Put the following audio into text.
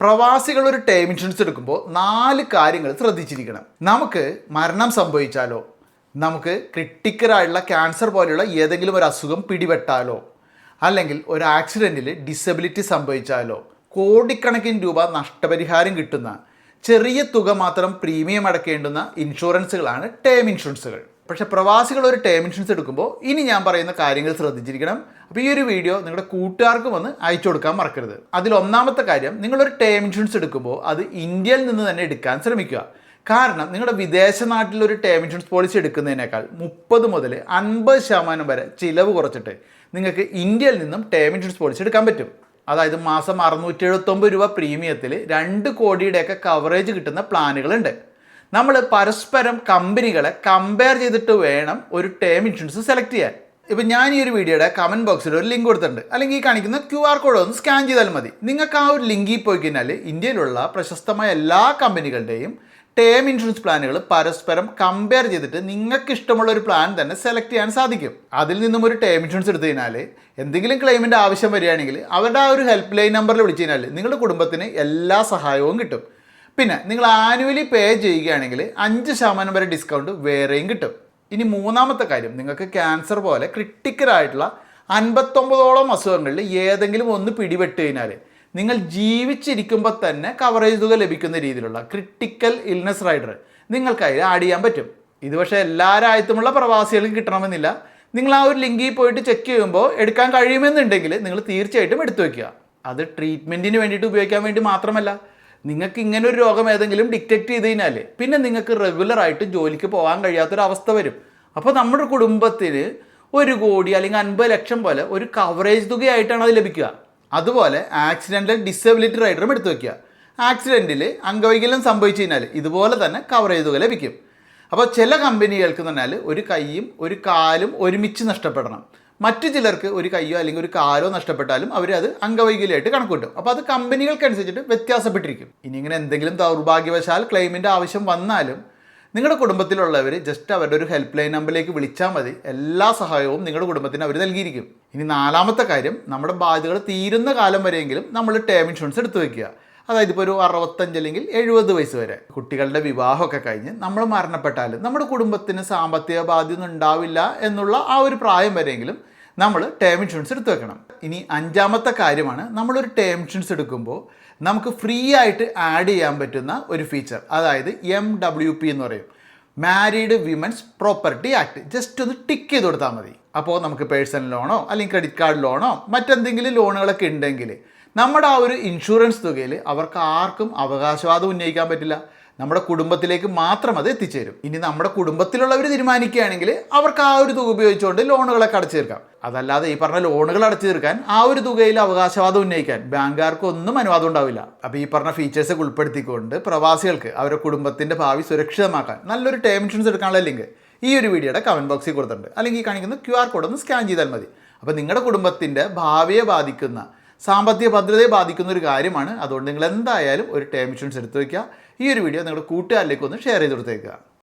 പ്രവാസികൾ ഒരു term insurance എടുക്കുമ്പോൾ നാല് കാര്യങ്ങൾ ശ്രദ്ധിച്ചിരിക്കണം. നമുക്ക് മരണം സംഭവിച്ചാലോ? നമുക്ക് ക്രിട്ടിക്കലായിട്ടുള്ള ക്യാൻസർ പോലെയുള്ള ഏതെങ്കിലും ഒരു അസുഖം പിടിപെട്ടാലോ? അല്ലെങ്കിൽ ഒരു ആക്സിഡന്റിൽ ഡിസബിലിറ്റി സംഭവിച്ചാലോ? കോടിക്കണക്കിന് രൂപ നഷ്ടപരിഹാരം കിട്ടുന്ന ചെറിയ തുക മാത്രം പ്രീമിയം അടക്കേണ്ടുന്ന ഇൻഷുറൻസുകളാണ് ടേം ഇൻഷുറൻസുകൾ പക്ഷെ പ്രവാസികൾ ഒരു ടേം ഇൻഷുറൻസ് എടുക്കുമ്പോൾ ഇനി ഞാൻ പറയുന്ന കാര്യങ്ങൾ ശ്രദ്ധിച്ചിരിക്കണം. അപ്പോൾ ഈ ഒരു വീഡിയോ നിങ്ങളുടെ കൂട്ടുകാർക്ക് വന്ന് അയച്ചു കൊടുക്കാൻ മറക്കരുത്. അതിൽ ഒന്നാമത്തെ കാര്യം നിങ്ങളൊരു ടേം ഇൻഷുറൻസ് എടുക്കുമ്പോൾ അത് ഇന്ത്യയിൽ നിന്ന് തന്നെ എടുക്കാൻ ശ്രമിക്കുക. കാരണം നിങ്ങളുടെ വിദേശ നാട്ടിലൊരു ടേം ഇൻഷുറൻസ് പോളിസി എടുക്കുന്നതിനേക്കാൾ മുപ്പത് മുതൽ അൻപത് ശതമാനം വരെ ചിലവ് കുറച്ചിട്ട് നിങ്ങൾക്ക് ഇന്ത്യയിൽ നിന്നും ടേം ഇൻഷുറൻസ് പോളിസി എടുക്കാൻ പറ്റും. അതായത് മാസം അറുന്നൂറ്റി എഴുപത്തൊമ്പത് രൂപ പ്രീമിയത്തിൽ രണ്ട് കോടിയുടെയൊക്കെ കവറേജ് കിട്ടുന്ന പ്ലാനുകളുണ്ട് നമ്മൾ പരസ്പരം കമ്പനികളെ കമ്പയർ ചെയ്തിട്ട് വേണം ഒരു ടേം ഇൻഷുറൻസ് സെലക്ട് ചെയ്യാൻ. ഇപ്പം ഞാൻ ഈ ഒരു വീഡിയോയുടെ കമന്റ് ബോക്സിൽ ഒരു ലിങ്ക് കൊടുത്തിട്ടുണ്ട്. അല്ലെങ്കിൽ ഈ കാണിക്കുന്ന ക്യു ആർ കോഡ് ഒന്ന് സ്കാൻ ചെയ്താൽ മതി. നിങ്ങൾക്ക് ആ ഒരു ലിങ്കിൽ പോയി കഴിഞ്ഞാൽ ഇന്ത്യയിലുള്ള പ്രശസ്തമായ എല്ലാ കമ്പനികളുടെയും ടേം ഇൻഷുറൻസ് പ്ലാനുകൾ പരസ്പരം കമ്പയർ ചെയ്തിട്ട് നിങ്ങൾക്ക് ഇഷ്ടമുള്ള ഒരു പ്ലാൻ തന്നെ സെലക്ട് ചെയ്യാൻ സാധിക്കും. അതിൽ നിന്നും ഒരു ടേം ഇൻഷുറൻസ് എടുത്തു കഴിഞ്ഞാൽ എന്തെങ്കിലും ക്ലെയിമിന്റെ ആവശ്യം വരികയാണെങ്കിൽ അവരുടെ ആ ഒരു ഹെൽപ്പ് ലൈൻ നമ്പറിൽ വിളിച്ചു കഴിഞ്ഞാൽ നിങ്ങളുടെ കുടുംബത്തിന് എല്ലാ സഹായവും കിട്ടും. പിന്നെ നിങ്ങൾ ആനുവലി പേ ചെയ്യുകയാണെങ്കിൽ അഞ്ച് ശതമാനം വരെ ഡിസ്കൗണ്ട് വേറെയും കിട്ടും. ഇനി മൂന്നാമത്തെ കാര്യം നിങ്ങൾക്ക് ക്യാൻസർ പോലെ ക്രിട്ടിക്കൽ ആയിട്ടുള്ള അൻപത്തൊമ്പതോളം അസുഖങ്ങളിൽ ഏതെങ്കിലും ഒന്ന് പിടിപെട്ട് കഴിഞ്ഞാൽ നിങ്ങൾ ജീവിച്ചിരിക്കുമ്പോൾ തന്നെ കവറേജ് തുക ലഭിക്കുന്ന രീതിയിലുള്ള ക്രിട്ടിക്കൽ ഇൽനെസ് റൈഡർ നിങ്ങൾക്ക് അതിൽ ആഡ് ചെയ്യാൻ പറ്റും. ഇത് പക്ഷേ എല്ലാ രാജ്യത്തുമുള്ള പ്രവാസികൾക്ക് കിട്ടണമെന്നില്ല. നിങ്ങൾ ആ ഒരു ലിങ്കിൽ പോയിട്ട് ചെക്ക് ചെയ്യുമ്പോൾ എടുക്കാൻ കഴിയുമെന്നുണ്ടെങ്കിൽ നിങ്ങൾ തീർച്ചയായിട്ടും എടുത്തു വയ്ക്കുക അത് ട്രീറ്റ്മെന്റിന് വേണ്ടിയിട്ട് ഉപയോഗിക്കാൻ വേണ്ടി മാത്രമല്ല. നിങ്ങൾക്ക് ഇങ്ങനെ ഒരു രോഗം ഏതെങ്കിലും ഡിറ്റക്റ്റ് ചെയ്ത് കഴിഞ്ഞാൽ പിന്നെ നിങ്ങൾക്ക് റെഗുലറായിട്ട് ജോലിക്ക് പോകാൻ കഴിയാത്തൊരവസ്ഥ വരും. അപ്പോൾ നമ്മുടെ കുടുംബത്തിന് ഒരു കോടി അല്ലെങ്കിൽ അൻപത് ലക്ഷം പോലെ ഒരു കവറേജ് തുകയായിട്ടാണ് അത് ലഭിക്കുക. അതുപോലെ ആക്സിഡന്റൽ ഡിസബിലിറ്റി റൈഡറും എടുത്തു വയ്ക്കുക ആക്സിഡന്റിൽ അംഗവൈകല്യം സംഭവിച്ചു കഴിഞ്ഞാൽ ഇതുപോലെ തന്നെ കവറേജ് തുക ലഭിക്കും. അപ്പോൾ ചില കമ്പനികൾക്ക് എന്ന് പറഞ്ഞാൽ ഒരു കൈയും ഒരു കാലും ഒരുമിച്ച് നഷ്ടപ്പെടണം. മറ്റു ചിലർക്ക് ഒരു കൈയോ അല്ലെങ്കിൽ ഒരു കാലോ നഷ്ടപ്പെട്ടാലും അവർ അത് അംഗവൈകല്യമായിട്ട് കണക്കൂട്ടും അപ്പോൾ അത് കമ്പനികൾക്കനുസരിച്ചിട്ട് വ്യത്യാസപ്പെട്ടിരിക്കും. ഇനി ഇങ്ങനെ എന്തെങ്കിലും ദൗർഭാഗ്യവശാൽ ക്ലെയിമിന്റെ ആവശ്യം വന്നാലും നിങ്ങളുടെ കുടുംബത്തിലുള്ളവർ ജസ്റ്റ് അവരുടെ ഒരു ഹെൽപ്പ് ലൈൻ നമ്പറിലേക്ക് വിളിച്ചാൽ മതി. എല്ലാ സഹായവും നിങ്ങളുടെ കുടുംബത്തിന് അവർ നൽകിയിരിക്കും. ഇനി നാലാമത്തെ കാര്യം നമ്മുടെ ബാധ്യതകൾ തീരുന്ന കാലം വരെയെങ്കിലും നമ്മൾ ടേം ഇൻഷുറൻസ് എടുത്തു വയ്ക്കുക അതായത് ഇപ്പോൾ ഒരു അറുപത്തഞ്ച് അല്ലെങ്കിൽ എഴുപത് വയസ്സ് വരെ കുട്ടികളുടെ വിവാഹമൊക്കെ കഴിഞ്ഞ് നമ്മൾ മരണപ്പെട്ടാലും നമ്മുടെ കുടുംബത്തിന് സാമ്പത്തിക ബാധ്യത ഉണ്ടാവില്ല എന്നുള്ള ആ ഒരു പ്രായം വരെയെങ്കിലും നമ്മൾ ടേം ഇൻഷുറൻസ് എടുത്തു വെക്കണം. ഇനി അഞ്ചാമത്തെ കാര്യമാണ് നമ്മളൊരു ടേം ഇൻഷുറൻസ് എടുക്കുമ്പോൾ നമുക്ക് ഫ്രീ ആയിട്ട് ആഡ് ചെയ്യാൻ പറ്റുന്ന ഒരു ഫീച്ചർ അതായത് എം ഡബ്ല്യു പി എന്ന് പറയും. Married women's property act just ഒന്ന് ടിക്ക് ചെയ്ത് കൊടുത്താൽ മതി. അപ്പോൾ നമുക്ക് പേഴ്സണൽ ലോണോ അല്ലെങ്കിൽ ക്രെഡിറ്റ് കാർഡ് ലോണോ മറ്റെന്തെങ്കിലും ലോണുകളൊക്കെ ഉണ്ടെങ്കിൽ നമ്മുടെ ആ ഒരു ഇൻഷുറൻസ് തുകയിൽ അവർക്ക് ആർക്കും അവകാശവാദം ഉന്നയിക്കാൻ പറ്റില്ല. നമ്മുടെ കുടുംബത്തിലേക്ക് മാത്രം അത് എത്തിച്ചേരും. ഇനി നമ്മുടെ കുടുംബത്തിലുള്ളവർ തീരുമാനിക്കുകയാണെങ്കിൽ അവർക്ക് ആ ഒരു തുക ഉപയോഗിച്ചുകൊണ്ട് ലോണുകളൊക്കെ അടച്ചു തീർക്കാം. അതല്ലാതെ ഈ പറഞ്ഞ ലോണുകൾ അടച്ചു തീർക്കാൻ ആ ഒരു തുകയിൽ അവകാശവാദം ഉന്നയിക്കാൻ ബാങ്കുകാർക്ക് ഒന്നും അനുവാദം ഉണ്ടാവില്ല. അപ്പോൾ ഈ പറഞ്ഞ ഫീച്ചേഴ്സൊക്കെ ഉൾപ്പെടുത്തിക്കൊണ്ട് പ്രവാസികൾക്ക് അവരുടെ കുടുംബത്തിന്റെ ഭാവി സുരക്ഷിതമാക്കാൻ നല്ലൊരു ടേം ഇൻഷുറൻസ് എടുക്കാനുള്ള ലിങ്ക് ഈ ഒരു വീഡിയോയുടെ കമന്റ് ബോക്സിൽ കൊടുത്തിട്ടുണ്ട്. അല്ലെങ്കിൽ ഈ കാണിക്കുന്ന ക്യു ആർ കോഡ് ഒന്ന് സ്കാൻ ചെയ്താൽ മതി. അപ്പോൾ നിങ്ങളുടെ കുടുംബത്തിന്റെ ഭാവിയെ ബാധിക്കുന്ന സാമ്പത്തിക ഭദ്രതയെ ബാധിക്കുന്ന ഒരു കാര്യമാണ്. അതുകൊണ്ട് നിങ്ങൾ എന്തായാലും ഒരു ടേം ഇൻഷുറൻസ് എടുത്തു വയ്ക്കുക ഈ ഒരു വീഡിയോ നിങ്ങളുടെ കൂട്ടുകാരിലേക്ക് ഒന്ന് ഷെയർ ചെയ്ത് കൊടുത്തേക്കുക.